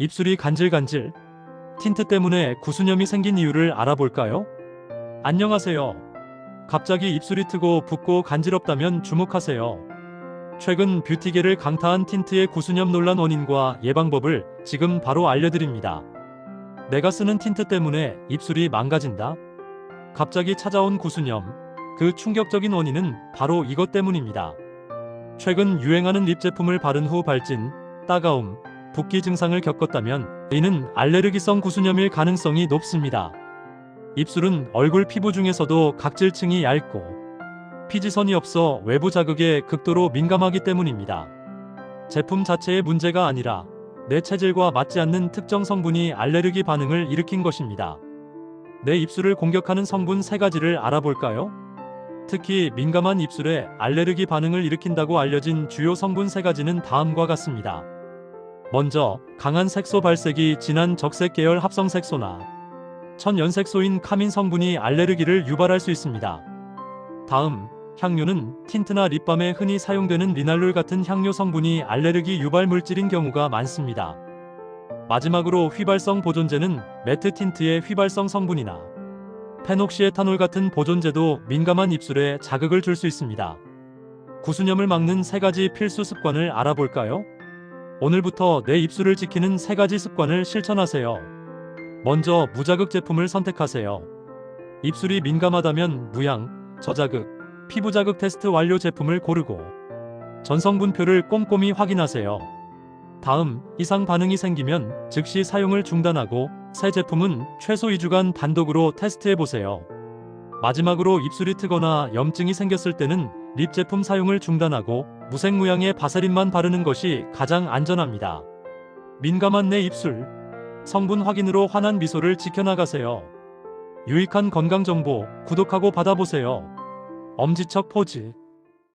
입술이 간질간질. 틴트 때문에 구수염이 생긴 이유를 알아볼까요? 안녕하세요. 갑자기 입술이 트고 붓고 간지럽다면 주목하세요. 최근 뷰티계를 강타한 틴트의 구수염 논란 원인과 예방법을 지금 바로 알려드립니다. 내가 쓰는 틴트 때문에 입술이 망가진다? 갑자기 찾아온 구수염. 그 충격적인 원인은 바로 이것 때문입니다. 최근 유행하는 립 제품을 바른 후 발진, 따가움, 붓기 증상을 겪었다면 이는 알레르기성 구수염일 가능성이 높습니다. 입술은 얼굴 피부 중에서도 각질층이 얇고 피지선이 없어 외부 자극에 극도로 민감하기 때문입니다. 제품 자체의 문제가 아니라 내 체질과 맞지 않는 특정 성분이 알레르기 반응을 일으킨 것입니다. 내 입술을 공격하는 성분 세 가지를 알아볼까요? 특히 민감한 입술에 알레르기 반응을 일으킨다고 알려진 주요 성분 세 가지는 다음과 같습니다. 먼저 강한 색소 발색이 진한 적색 계열 합성 색소나 천연색소인 카민 성분이 알레르기를 유발할 수 있습니다. 다음 향료는 틴트나 립밤에 흔히 사용되는 리날룰 같은 향료 성분이 알레르기 유발 물질인 경우가 많습니다. 마지막으로 휘발성 보존제는 매트 틴트의 휘발성 성분이나 페녹시에탄올 같은 보존제도 민감한 입술에 자극을 줄 수 있습니다. 구수염을 막는 세 가지 필수 습관을 알아볼까요? 오늘부터 내 입술을 지키는 세 가지 습관을 실천하세요. 먼저 무자극 제품을 선택하세요. 입술이 민감하다면 무향, 저자극, 피부 자극 테스트 완료 제품을 고르고 전성분표를 꼼꼼히 확인하세요. 다음 이상 반응이 생기면 즉시 사용을 중단하고 새 제품은 최소 2주간 단독으로 테스트해 보세요. 마지막으로 입술이 트거나 염증이 생겼을 때는 립 제품 사용을 중단하고 무색 무향의 바세린만 바르는 것이 가장 안전합니다. 민감한 내 입술 성분 확인으로 환한 미소를 지켜나가세요. 유익한 건강 정보 구독하고 받아보세요. 엄지척 포즈